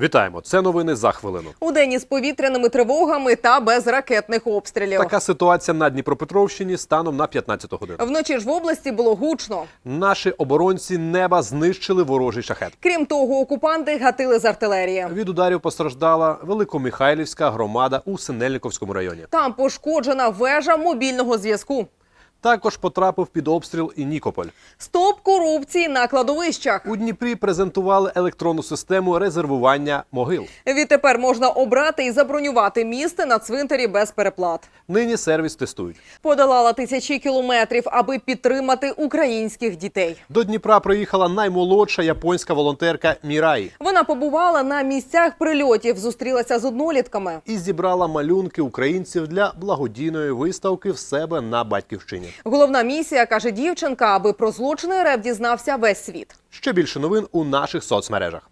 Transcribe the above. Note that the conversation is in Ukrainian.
Вітаємо! Це новини за хвилину. У день із повітряними тривогами та без ракетних обстрілів. Така ситуація на Дніпропетровщині станом на 15 годину. Вночі ж в області було гучно. Наші оборонці неба знищили ворожий шахет. Крім того, окупанти гатили з артилерії. Від ударів постраждала Великомихайлівська громада у Синельниковському районі. Там пошкоджена вежа мобільного зв'язку. Також потрапив під обстріл і Нікополь. Стоп корупції на кладовищах. У Дніпрі презентували електронну систему резервування могил. Відтепер можна обрати і забронювати місце на цвинтарі без переплат. Нині сервіс тестують. Подолала тисячі кілометрів, аби підтримати українських дітей. До Дніпра приїхала наймолодша японська волонтерка Міраї Вона побувала на місцях прильотів, зустрілася з однолітками. і зібрала малюнки українців для благодійної виставки в себе на батьківщині. Головна місія каже дівчинка, аби про злочини рев дізнався весь світ. Ще більше новин у наших соцмережах.